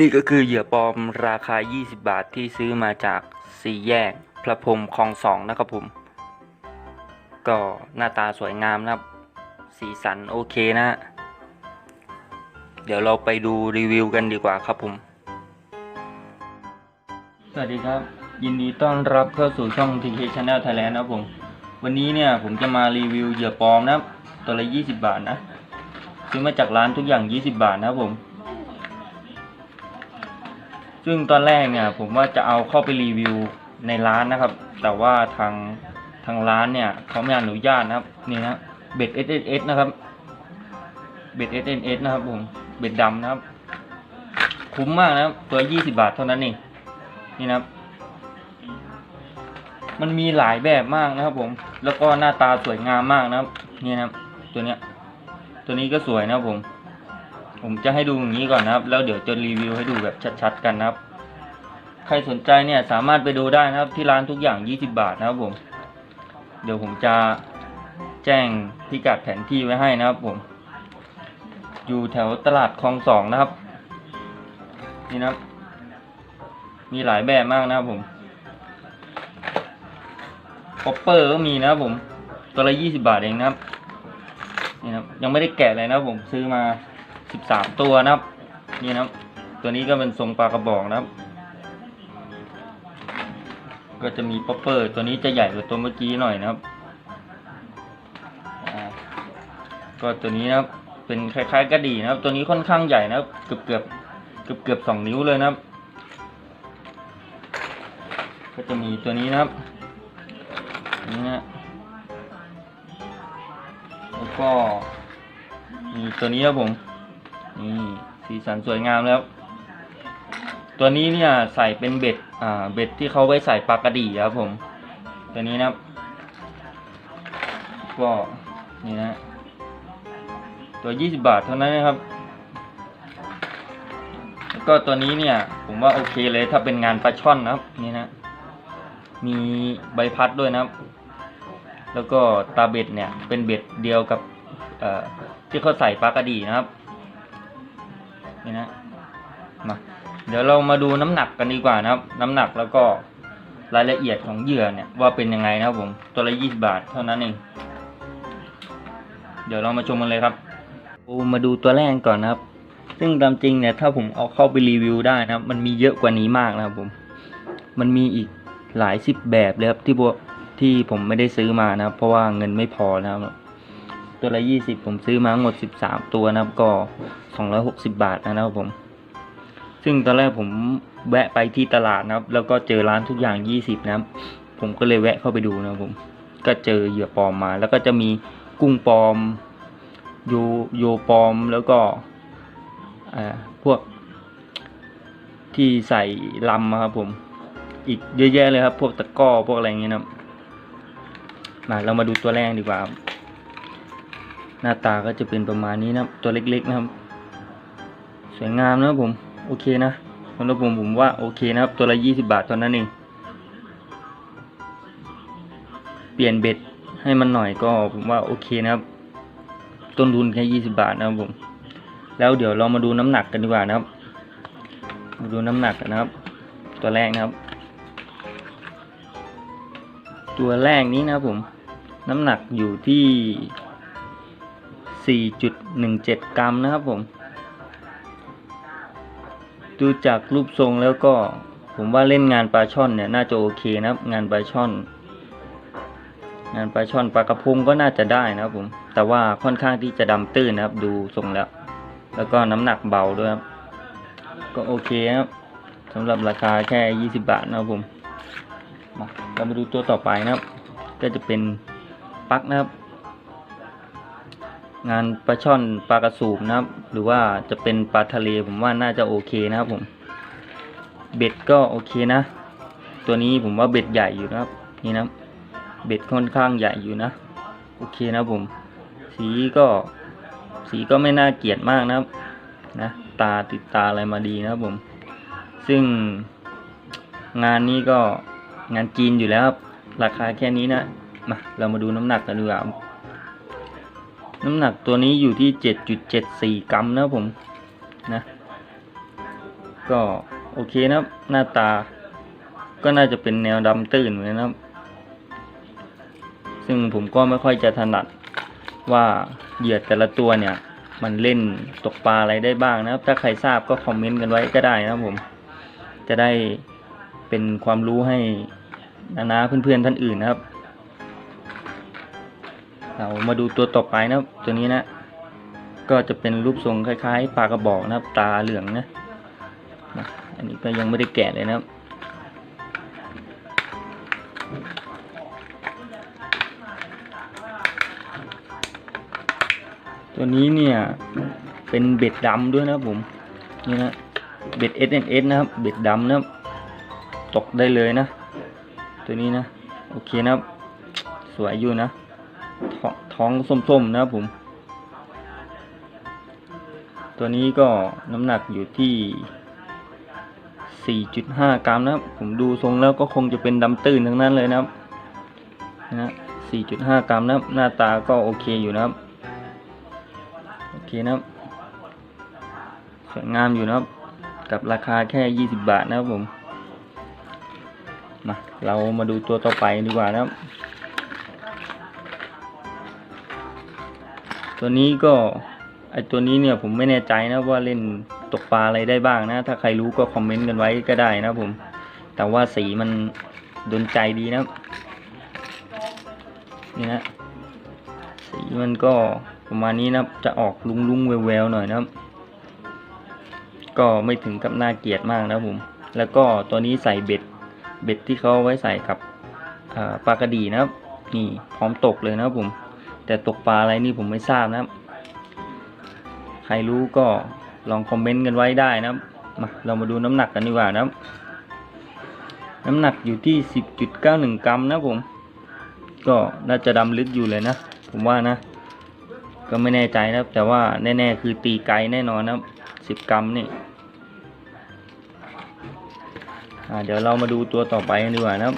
นี่ก็คือเหยื่อปลอมราคา 20 บาทที่ซื้อมาจากสี่แยก พระพรหมคลองสองนะครับผม ก็หน้าตาสวยงามนะครับ สีสันโอเคนะฮะเดี๋ยวเราไปดูรีวิวกันดีกว่าครับผม สวัสดีครับ ยินดีต้อนรับเข้าสู่ช่อง TK Channel Thailand นะครับผม วันนี้เนี่ยผมจะมารีวิวเหยื่อปลอมนะครับ ตัวละ 20 บาทนะ ซื้อมาจากร้านทุกอย่าง 20 บาทนะครับผม ซึ่งตอนแรกเนี่ยผมว่าจะเอาเข้าไปรีวิวในร้านนะครับ แต่ว่าทางทางร้านเนี่ยเขาไม่อนุญาตนะครับนี่นะเบ็ด S S S นะครับ เบ็ด S N S นะครับผมเบ็ดดำนะครับ คุ้มมากนะครับตัว 20 บาทเท่านั้นเองนี่นะครับ มันมีหลายแบบมากนะครับ ผม แล้วก็หน้าตาสวยงามมากนะครับ นี่นะครับ ตัวเนี้ย ตัวนี้ก็สวยนะครับผม ผมจะให้ดูอย่างนี้ก่อนนะครับ แล้วเดี๋ยวจะรีวิวให้ดูแบบชัดๆกันนะครับ ใครสนใจเนี่ยสามารถไปดูได้นะครับ ที่ร้านทุกอย่าง 20 บาทนะครับผม เดี๋ยวผมจะแจ้งพิกัดแผนที่ไว้ให้นะครับผม อยู่แถวตลาดคลองสองนะครับ นี่นะครับ มีหลายแบบมากนะครับผมป๊อปเปอร์ก็มีนะครับผม ตัวละ 20 บาทเองนะครับ นี่นะครับ ยังไม่ได้แกะเลยนะครับผมซื้อมา 13ตัวนะครับ นี่นะครับ ตัวนี้ก็เป็นทรงปลากระบอกนะครับ ก็จะมีป๊อปเปอร์ ตัวนี้จะใหญ่กว่าตัวเมื่อกี้หน่อยนะครับ ก็ตัวนี้นะครับ เป็นคล้ายๆกระดี่นะครับ ตัวนี้ค่อนข้างใหญ่นะครับ เกือบเกือบเกือบเกือบสองนิ้วเลยนะครับ ก็จะมีตัวนี้นะครับ นี่นะแล้วก็มีตัวนี้ครับผม นี่สีสันสวยงามแล้ว ตัวนี้เนี่ยใส่เป็นเบ็ดอ่าเบ็ดที่เขาไว้ใส่ปลากระดีครับผม ตัวนี้นะครับก็นี่นะตัว20บาทเท่านั้นนะครับ แล้วก็ตัวนี้เนี่ย ผมว่าโอเคเลยถ้าเป็นงานปลาช่อนนะครับ นี่นะมีใบพัดด้วยนะครับ แล้วก็ตาเบ็ดเนี่ยเป็นเบ็ดเดียวกับเอ่อที่เขาใส่ปลากระดีนะครับ นี่นะมาเดี๋ยวเรามาดูน้ำหนักกันดีกว่านะครับ น้ำหนักแล้วก็รายละเอียดของเหยื่อเนี่ยว่าเป็นยังไงนะครับผมตัวละ20บาทเท่านั้นเองเดี๋ยวเรามาชมกันเลยครับโอ้มาดูตัวแรกก่อนนะครับ ซึ่งตามจริงเนี่ยถ้าผมเอาเข้าไปรีวิวได้นะครับ มันมีเยอะกว่านี้มากนะครับผมมันมีอีกหลายสิบแบบเลยครับที่พวกที่ผมไม่ได้ซื้อมานะครับ เพราะว่าเงินไม่พอนะครับ ตัวละยี่สิบผมซื้อมาหมดสิบสามตัวนะครับก็สองร้อยหกสิบาทนะครับผม ซึ่งตอนแรกผมแวะไปที่ตลาดนะครับ แล้วก็เจอร้านทุกอย่างยี่สิบนะครับ ผมก็เลยแวะเข้าไปดูนะครับผม ก็เจอเหยื่อปลอมมา แล้วก็จะมีกุ้งปลอมโยโยปลอมแล้วก็อ่าพวกที่ใส่ลำอะครับผม อีกเยอะแยะเลยครับ พวกตะก้อพวกอะไรเงี้ยนะมาเรามาดูตัวแรกดีกว่าครับ หน้าตาก็จะเป็นประมาณนี้นะตัวเล็กๆนะครับ สวยงามนะครับผมโอเคนะสำหรับผมผมว่าโอเคนะครับ ตัวละยี่สิบาทเท่านั้นเองเปลี่ยนเบ็ดให้มันหน่อยก็ผมว่าโอเคนะครับ ต้นทุนแค่ยี่สิบาทนะครับผม แล้วเดี๋ยวเรามาดูน้ำหนักกันดีกว่านะครับ มาดูน้ำหนักกันนะครับ ตัวแรกนะครับ ตัวแรกนี้นะครับผม น้ำหนักอยู่ที่ 4.17 กรัมนะครับผม ดูจากรูปทรงแล้วก็ผมว่าเล่นงานปลาช่อนเนี่ยน่าจะโอเคนะครับ งานปลาช่อน งานปลาช่อนปลากระพงก็น่าจะได้นะครับผม แต่ว่าค่อนข้างที่จะดำตื้นนะครับ ดูทรงแล้ว แล้วก็น้ำหนักเบาด้วยครับ ก็โอเคครับสำหรับราคาแค่ 20 บาทนะครับผม มาเรามาดูตัวต่อไปนะครับ ก็จะเป็นปลั๊กนะครับ งานปลาช่อนปลากระสูบนะครับ หรือว่าจะเป็นปลาทะเลผมว่าน่าจะโอเคนะครับผม เบ็ดก็โอเคนะ ตัวนี้ผมว่าเบ็ดใหญ่อยู่นะครับ นี่นะเบ็ดค่อนข้างใหญ่อยู่นะ โอเคนะผม สีก็สีก็ไม่น่าเกลียดมากนะครับนะตาติดตาอะไรมาดีนะครับผม ซึ่งงานนี้ก็งานจีนอยู่แล้วครับ ราคาแค่นี้นะมาเรามาดูน้ำหนักกันดีกว่าครับ น้ำหนักตัวนี้อยู่ที่ 7.74 กรัมนะผมนะ ก็โอเคนะครับ หน้าตาก็น่าจะเป็นแนวดำตื้นเหมือนนะครับ ซึ่งผมก็ไม่ค่อยจะถนัดว่าเหยื่อแต่ละตัวเนี่ย มันเล่นตกปลาอะไรได้บ้างนะครับ ถ้าใครทราบก็คอมเมนต์กันไว้ก็ได้นะครับผม จะได้เป็นความรู้ให้นาๆเพื่อนๆท่านอื่นนะครับ เรามาดูตัวต่อไปนะครับ ตัวนี้นะ ก็จะเป็นรูปทรงคล้ายๆปลากระบอกนะครับ ตาเหลืองนะนะอันนี้ก็ยังไม่ได้แกะเลยนะครับตัวนี้เนี่ยเป็นเบ็ดดำด้วยนะผมนี่นะเบ็ด S N S นะครับเบ็ดดำนะครับตกได้เลยนะ ตัวนี้นะโอเคนะครับสวยอยู่นะ ท้องท้องส้มๆนะครับผม ตัวนี้ก็น้ำหนักอยู่ที่ 4.5 กรัมนะครับ ผมดูทรงแล้วก็คงจะเป็นดำตื้นทั้งนั้นเลยนะครับนะ4.5 กรัมนะครับ หน้าตาก็โอเคอยู่นะครับ โอเคนะครับสวยงามอยู่นะครับ กับราคาแค่ 20 บาทนะครับผม มา เรามาดูตัวต่อไปดีกว่านะครับ ตัวนี้ก็ไอตัวนี้เนี่ยผมไม่แน่ใจนะว่าเล่นตกปลาอะไรได้บ้างนะ ถ้าใครรู้ก็คอมเมนต์กันไว้ก็ได้นะผม แต่ว่าสีมันโดนใจดีนะนี่นะสีมันก็ประมาณนี้นะจะออกลุงลุงๆแววๆหน่อยนะก็ไม่ถึงกับน่าเกลียดมากนะผม แล้วก็ตัวนี้ใส่เบ็ด เบ็ดที่เขาไว้ใส่กับปลากระดีนะครับ นี่พร้อมตกเลยนะผม แต่ตกปลาอะไรนี่ผมไม่ทราบนะครับ ใครรู้ก็ลองคอมเมนต์กันไว้ได้นะครับ มาเรามาดูน้ำหนักกันดีกว่านะครับ น้ำหนักอยู่ที่ 10.91 กรัมนะครับผม ก็น่าจะดำลึกอยู่เลยนะ ผมว่านะ ก็ไม่แน่ใจนะครับ แต่ว่าแน่ๆคือตีไกลแน่นอนนะครับ 10 กรัมนี่อ่าเดี๋ยวเรามาดูตัวต่อไปกันดีกว่านะครับ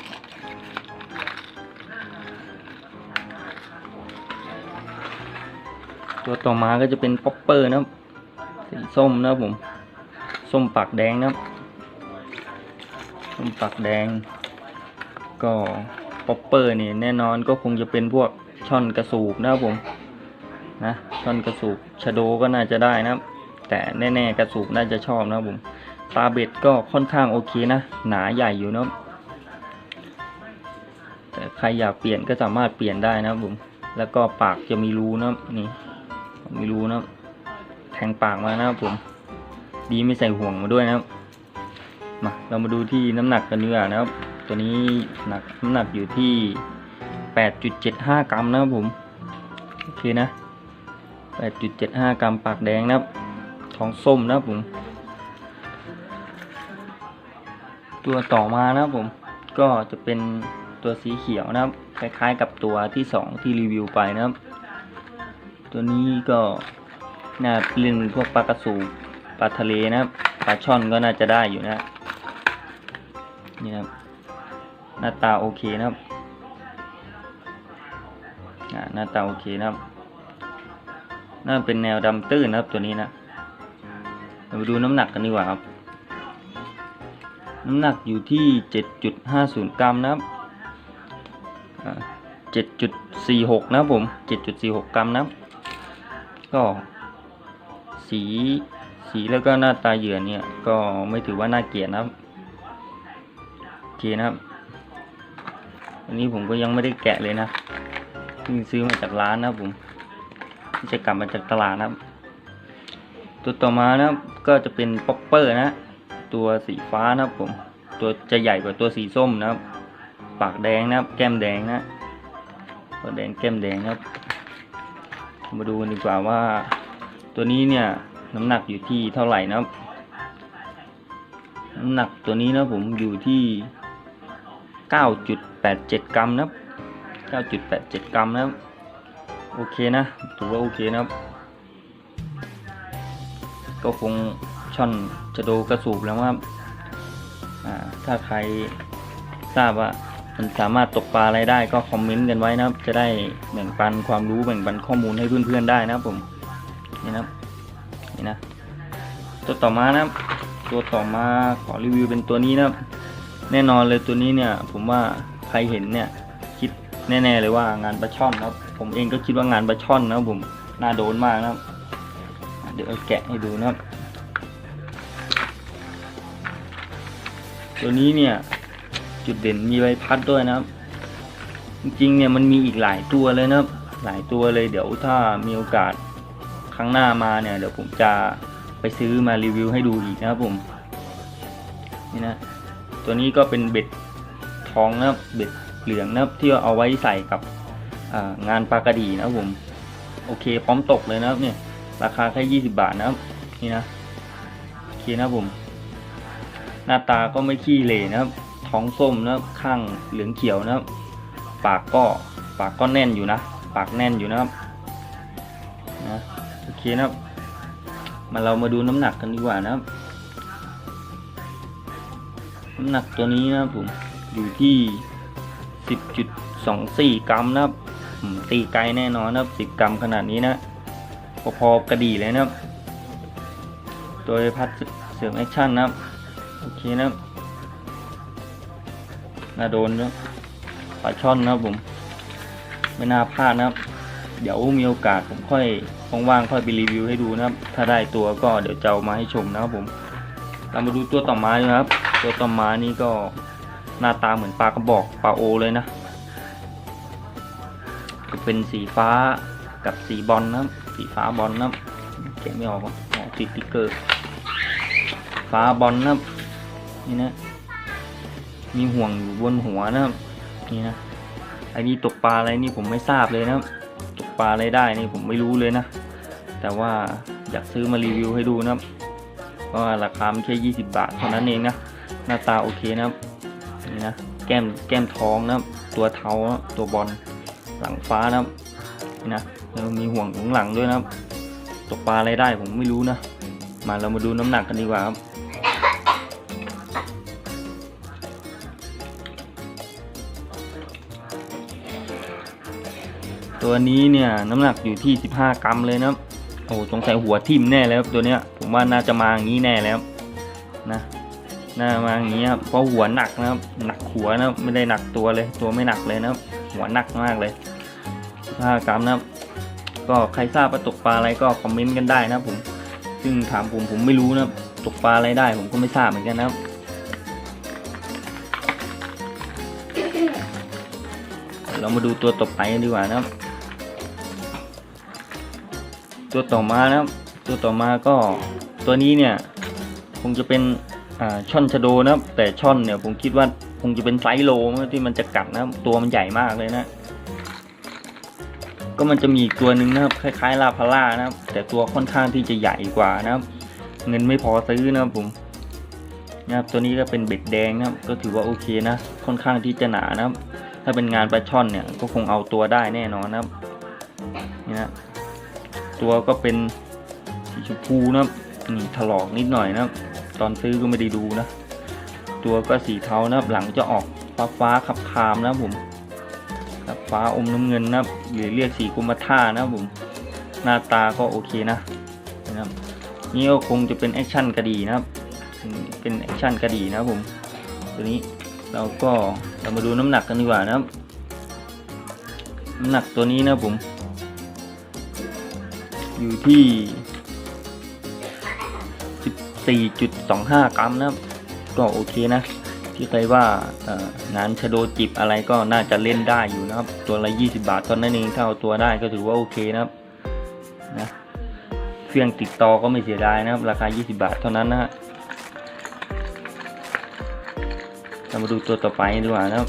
ตัวต่อมาก็จะเป็นป๊อปเปอร์นะครับสีส้มนะครับผม ส้มปากแดงนะครับ ส้มปากแดง ก็ป๊อปเปอร์นี่แน่นอนก็คงจะเป็นพวกช่อนกระสูบนะครับผมนะช่อนกระสูบชะโดก็น่าจะได้นะครับ แต่แน่ๆกระสูบน่าจะชอบนะครับผมปลาเบ็ดก็ค่อนข้างโอเคนะ หนาใหญ่อยู่นะครับแต่ใครอยากเปลี่ยนก็สามารถเปลี่ยนได้นะครับผมแล้วก็ปากจะมีรูนะครับนี่ ไมีรูนะแทงปากมานะครับผม ดีไม่ใส่ห่วงมาด้วยนะครับมาเรามาดูที่น้ำหนักกันดีกว่านะครับ ตัวนี้หนักน้ำหนักอยู่ที่ 8.75 กรัมนะครับผมโอเคนะ 8.75 กรัมปากแดงนะครับท้องส้มนะครับผม ตัวต่อมานะครับผมก็จะเป็นตัวสีเขียวนะครับ คล้ายๆกับตัวที่สองที่รีวิวไปนะครับ ตัวนี้ก็น่าเล่นพวกปลากระสูปลาทะเลนะครับปลาช่อนก็น่าจะได้อยู่นะนี่ครับหน้าตาโอเคนะครับอ่าหน้าตาโอเคนะครับน่าเป็นแนวดำตื้นนะครับตัวนี้นะเรามาดูน้ำหนักกันดีกว่าครับ น้ำหนักอยู่ที่ 7.50 กรัมนะครับ7.46 นะครับผม 7.46 กรัมนะครับ ก็ สีสีแล้วก็หน้าตาเหยื่อเนี่ย ก็ไม่ถือว่าน่าเกลียดนะครับโอเคนะครับอันนี้ผมก็ยังไม่ได้แกะเลยนะเพิ่งซื้อมาจากร้านนะผมที่จะกลับมาจากตลาดนะครับ ตัวต่อมานะก็จะเป็นป๊อปเปอร์นะ ตัวสีฟ้านะครับผม ตัวจะใหญ่กว่าตัวสีส้มนะครับ ปากแดงนะครับ แก้มแดงนะปากแดงแก้มแดงนะครับ มาดูกันดีกว่าว่า ตัวนี้เนี่ยน้ำหนักอยู่ที่เท่าไหร่นะครับ น้ำหนักตัวนี้นะผมอยู่ที่ 9.87 กรัมนะครับ9.87 กรัมนะครับโอเคนะถือว่าโอเคนะครับ ก็คงช่อนจะโดกระสูบแล้วครับอ่าถ้าใครทราบว่า มันสามารถตกปลาอะไรได้ก็คอมเมนต์กันไว้นะครับ จะได้แบ่งปันความรู้แบ่งปันข้อมูลให้เพื่อนๆได้นะครับผมนี่นะครับนี่นะตัวต่อมานะครับ ตัวต่อมาขอรีวิวเป็นตัวนี้นะครับ แน่นอนเลยตัวนี้เนี่ย ผมว่าใครเห็นเนี่ย คิดแน่ๆเลยว่างานปลาช่อนนะครับผมเองก็คิดว่างานปลาช่อนนะครับผมน่าโดนมากนะครับ เดี๋ยวแกะให้ดูนะครับ ตัวนี้เนี่ย จุดเด่นมีใบพัดด้วยนะครับ จริงๆเนี่ยมันมีอีกหลายตัวเลยนะครับ หลายตัวเลยเดี๋ยวถ้ามีโอกาสครั้งหน้ามาเนี่ยเดี๋ยวผมจะไปซื้อมารีวิวให้ดูอีกนะครับผมนี่นะตัวนี้ก็เป็นเบ็ดทองนะครับเบ็ดเหลืองนะครับที่เอาไว้ใส่กับงานปลากระดีนะครับผมโอเคพร้อมตกเลยนะครับเนี่ยราคาแค่ยี่สิบาทนะครับนี่นะโอเคนะผม หน้าตาก็ไม่ขี้เหร่นะครับ ท้องส้มนะครับข้างเหลืองเขียวนะปากก็ปากก็แน่นอยู่นะ ปากแน่นอยู่นะครับนะโอเคนะครับ มาเรามาดูน้ำหนักกันดีกว่านะครับ น้ำหนักตัวนี้นะครับผมอยู่ที่10.24กรัมนะครับอืมตีไกลแน่นอนนะครับกรัมขนาดนี้นะพอๆกระดีเลยนะครับ ตัวพัดเสริมแอคชั่นนะครับ โอเคนะครับ น่าโดนนะปลาช่อนนะครับผม ไม่น่าพลาดนะครับ เดี๋ยวมีโอกาสผมค่อยว่างๆค่อยไปรีวิวให้ดูนะครับ ถ้าได้ตัวก็เดี๋ยวจะเอามาให้ชมนะครับผม เรามาดูตัวต่อมาดีนะครับ ตัวต่อมานี่ก็หน้าตาเหมือนปลากระบอกปลาโอเลยนะจะเป็นสีฟ้ากับสีบอลนะครับ สีฟ้าบอลนะครับแกไม่ออกอ๋อติดติ๊กเกอร์ ฟ้าบอลนะครับนี่นะ มีห่วงอยู่บนหัวนะครับนี่นะไอ้นี่ตกปลาอะไรนี่ผมไม่ทราบเลยนะครับตกปลาอะไรได้นี่ผมไม่รู้เลยนะ แต่ว่าอยากซื้อมารีวิวให้ดูนะครับเพราะว่าราคาแค่20 บาทเท่านั้นเองนะหน้าตาโอเคนะครับนี่นะแก้มแก้มท้องนะครับตัวเทานะตัวบอลหลังฟ้านะครับนี่นะแล้วมีห่วงข้างหลังด้วยนะครับ ตกปลาอะไรได้ผมไม่รู้นะ มาเรามาดูน้ำหนักกันดีกว่าครับ ตัวนี้เนี่ยน้ำหนักอยู่ที่ 15 กรัมเลยนะครับโอ้สงสัยหัวทิ่มแน่แล้วตัวเนี้ย ผมว่าน่าจะมาอย่างนี้แน่แล้วนะน่ามาอย่างนี้ครับเพราะหัวหนักนะครับ หนักหัวนะไม่ได้หนักตัวเลย ตัวไม่หนักเลยนะครับ หัวหนักมากเลย15กรัมนะครับ ก็ใครทราบว่าตกปลาอะไรก็คอมเมนต์กันได้นะผม ซึ่งถามผมผมไม่รู้นะตกปลาอะไรได้ ผมก็ไม่ทราบเหมือนกันนะครับเรามาดูตัวต่อไปกันดีกว่านะครับ ตัวต่อมานะครับ ตัวต่อมาก็ตัวนี้เนี่ยคงจะเป็นอ่าช่อนชะโดนะครับ แต่ช่อนเนี่ยผมคิดว่าคงจะเป็นไซส์โลที่มันจะกัดนะครับ ตัวมันใหญ่มากเลยนะ ก็มันจะมีอีกตัวหนึ่งนะครับคล้ายๆลาพาร่านะครับ แต่ตัวค่อนข้างที่จะใหญ่กว่านะครับ เงินไม่พอซื้อนะครับผมนะครับตัวนี้ก็เป็นเบ็ดแดงนะครับ ก็ถือว่าโอเคนะค่อนข้างที่จะหนานะครับ ถ้าเป็นงานปลาช่อนเนี่ยก็คงเอาตัวได้แน่นอนนะครับนี่นะ ตัวก็เป็นสีชมพูนะครับนี่ถลอกนิดหน่อยนะครับ ตอนซื้อก็ไม่ได้ดูนะ ตัวก็สีเทานะครับ หลังจะออกฟ้าฟ้าๆขับคามนะครับผมขับฟ้าอมน้ำเงินนะครับหรือเรียกสีกุมท่านะครับผม หน้าตาก็โอเคนะนะครับนี่ก็คงจะเป็นแอคชั่นกระดีนะครับ เป็นแอคชั่นกระดีนะครับผม ตัวนี้เราก็เรามาดูน้ำหนักกันดีกว่านะครับ น้ำหนักตัวนี้นะผม อยู่ที่ 14.25 กรัมนะครับ ก็โอเคนะ ที่ใครว่างานชโดจิบอะไรก็น่าจะเล่นได้อยู่นะครับ ตัวละ 20 บาทเท่านั้นเองถ้าเอาตัวได้ก็ถือว่าโอเคนะครับนะเครื่องติดต่อก็ไม่เสียดายนะครับ ราคา 20 บาทเท่านั้นนะฮะเรามาดูตัวต่อไปดีกว่านะครับ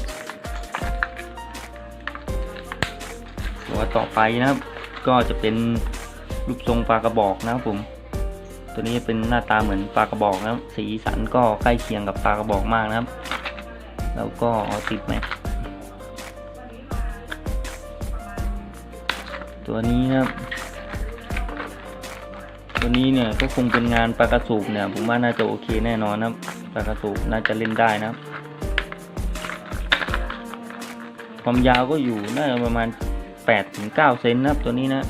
ตัวต่อไปนะครับ ก็จะเป็น รูปทรงปลากระบอกนะครับผม ตัวนี้เป็นหน้าตาเหมือนปลากระบอกนะครับ สีสันก็ใกล้เคียงกับปลากระบอกมากนะครับ แล้วก็ติดไหมตัวนี้นะครับ ตัวนี้เนี่ยก็คงเป็นงานปลากระสูบเนี่ย ผมว่าน่าจะโอเคแน่นอนนะครับปลากระสูบน่าจะเล่นได้นะครับ ความยาวก็อยู่น่าจะประมาณ8ถึง9เซนนะครับตัวนี้นะ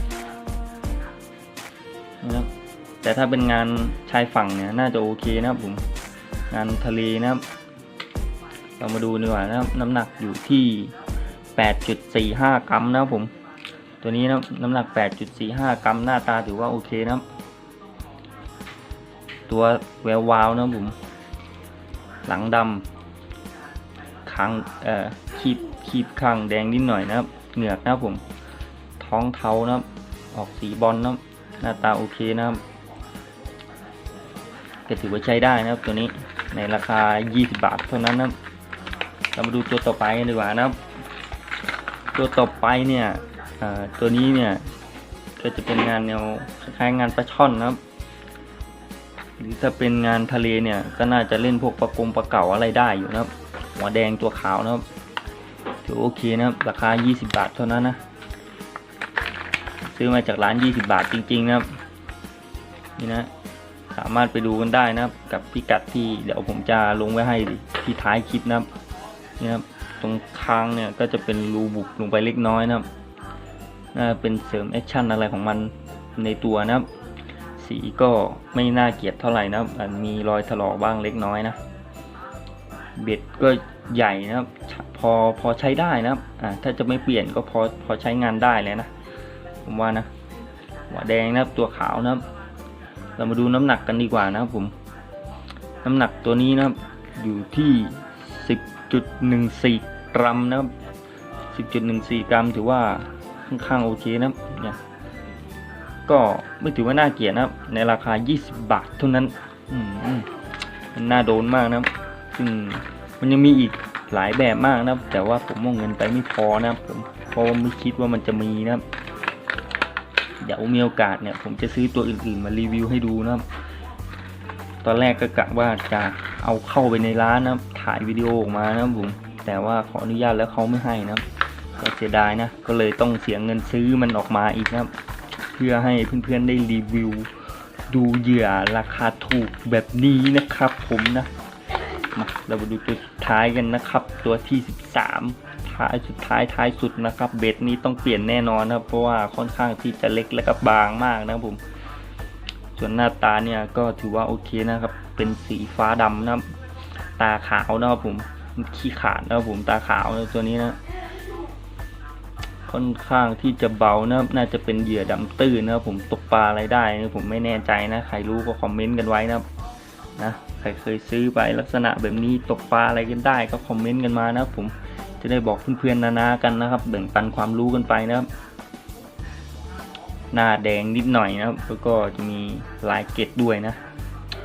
แต่ถ้าเป็นงานชายฝั่งเนี่ยน่าจะโอเคนะครับผม งานทะเลนะครับ เรามาดูดีกว่านะครับ น้ำหนักอยู่ที่ 8.45 กรัมนะครับผม ตัวนี้นะน้ำหนัก 8.45 กรัม หน้าตาถือว่าโอเคนะครับ ตัวแวววาวนะครับผม หลังดำคางเอ่อคีบคีบคางแดงนิดหน่อยนะครับ เหงือกนะครับผม ท้องเทานะครับ ออกสีบอลนะครับหน้าตาโอเคนะครับ ก็ถือว่าใช้ได้นะครับตัวนี้ในราคา 20 บาทเท่านั้นนะเรามาดูตัวต่อไปดีกว่านะครับ ตัวต่อไปเนี่ยตัวนี้เนี่ยก็จะเป็นงานแนวคล้ายงานปลาช่อนนะครับ หรือถ้าเป็นงานทะเลเนี่ยก็น่าจะเล่นพวกปลากงปลาเก๋าอะไรได้อยู่นะครับ หัวแดงตัวขาวนะครับถือโอเคนะครับ ราคา 20 บาทเท่านั้นนะซื้อมาจากร้าน 20 บาทจริงๆนะครับนี่นะ สามารถไปดูกันได้นะครับ กับพิกัดที่เดี๋ยวผมจะลงไว้ให้ที่ท้ายคลิปนะครับนี่นะครับตรงคางเนี่ยก็จะเป็นรูบุกลงไปเล็กน้อยนะครับน่าเป็นเสริมแอคชั่นอะไรของมันในตัวนะครับ สีก็ไม่น่าเกลียดเท่าไหร่นะครับมีรอยถลอกบ้างเล็กน้อยนะ เบ็ดก็ใหญ่นะครับ พอพอใช้ได้นะครับถ้าจะไม่เปลี่ยนก็พอพอใช้งานได้เลยนะ ผมว่านะหัวแดงนะครับตัวขาวนะครับ เรามาดูน้ำหนักกันดีกว่านะครับผม น้ำหนักตัวนี้นะครับ อยู่ที่ 10.14 กรัมนะครับ 10.14 กรัม ถือว่าค่อนข้างโอเคนะครับเนี่ยก็ไม่ถือว่าน่าเกลียดนะครับ ในราคา 20 บาทเท่านั้นอืมันน่าโดนมากนะครับซึ่งมันยังมีอีกหลายแบบมากนะครับ แต่ว่าผมมองเงินไปไม่พอนะครับผมเพราะไม่คิดว่ามันจะมีนะครับ เดี๋ยวมีโอกาสเนี่ยผมจะซื้อตัวอื่นๆมารีวิวให้ดูนะครับ ตอนแรกก็กะว่าจะเอาเข้าไปในร้านนะถ่ายวิดีโอออกมานะผมแต่ว่าขออนุญาตแล้วเขาไม่ให้นะก็เสียดายนะ ก็เลยต้องเสียเงินซื้อมันออกมาอีกนะครับเพื่อให้เพื่อนๆได้รีวิว ดูเหยื่อราคาถูกแบบนี้นะครับผมนะมาเรามาดูตัวสุดท้ายกันนะครับ ตัวที่ 13 ท้ายสุดท้ายท้ายสุดนะครับ เบ็ดนี้ต้องเปลี่ยนแน่นอนนะครับ เพราะว่าค่อนข้างที่จะเล็กและก็บางมากนะครับผม ส่วนหน้าตาเนี่ยก็ถือว่าโอเคนะครับ เป็นสีฟ้าดำนะครับ ตาขาวนะครับผมขี้ขาดนะครับผมตาขาวนะตัวนี้นะค่อนข้างที่จะเบานะครับน่าจะเป็นเหยื่อดำตื้นนะครับผมตกปลาอะไรได้นะผมไม่แน่ใจนะใครรู้ก็คอมเมนต์กันไว้นะครับนะใครเคยซื้อไปลักษณะแบบนี้ตกปลาอะไรกันได้ก็คอมเมนต์กันมานะผม จะได้บอกเพื่อนๆนานากันนะครับแบ่งปันความรู้กันไปนะครับ หน้าแดงนิดหน่อยนะครับ แล้วก็จะมีลายเกล็ดด้วยนะ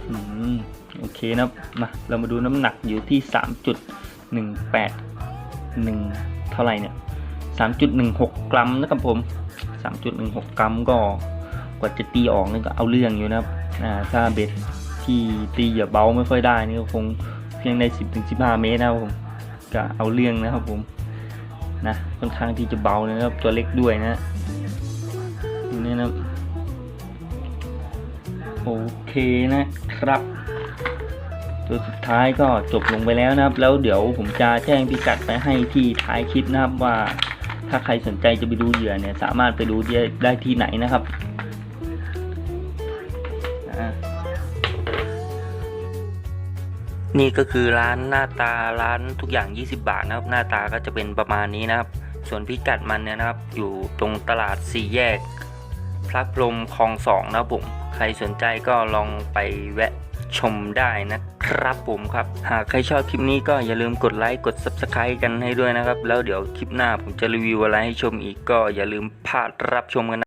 อืมโอเคนะครับมาเรามาดูน้ำหนักอยู่ที่ 3.18 1 เท่าไหร่เนี่ย 3.16 กรัมนะครับผม 3.16 กรัมก็กว่าจะตีออกนี่ก็เอาเรื่องอยู่นะครับอ่าถ้าเบ็ดที่ตีอย่าเบาไม่ค่อยได้นี่ก็คงเพียงใน10-15 เมตรนะครับผม ก็เอาเรื่องนะครับผมนะค่อนข้างที่จะเบาเลยนะครับตัวเล็กด้วยนะนี่นะโอเคนะครับ ตัวสุดท้ายก็จบลงไปแล้วนะครับ แล้วเดี๋ยวผมจะแจ้งพิกัดไปให้ที่ท้ายคลิปนะครับว่าถ้าใครสนใจจะไปดูเหยื่อเนี่ย สามารถไปดูได้ที่ไหนนะครับอ่า นี่ก็คือร้านหน้าตาร้านทุกอย่าง 20 บาทนะครับ หน้าตาก็จะเป็นประมาณนี้นะครับ ส่วนพิกัดมันเนี่ยนะครับ อยู่ตรงตลาดสี่แยก พระพรหมคลองสองนะครับผม ใครสนใจก็ลองไปแวะชมได้นะครับผมครับ หากใครชอบคลิปนี้ก็อย่าลืมกดไลค์กด Subscribe กันให้ด้วยนะครับ แล้วเดี๋ยวคลิปหน้าผมจะรีวิวอะไรให้ชมอีกก็อย่าลืมพลาดรับชมกันนะ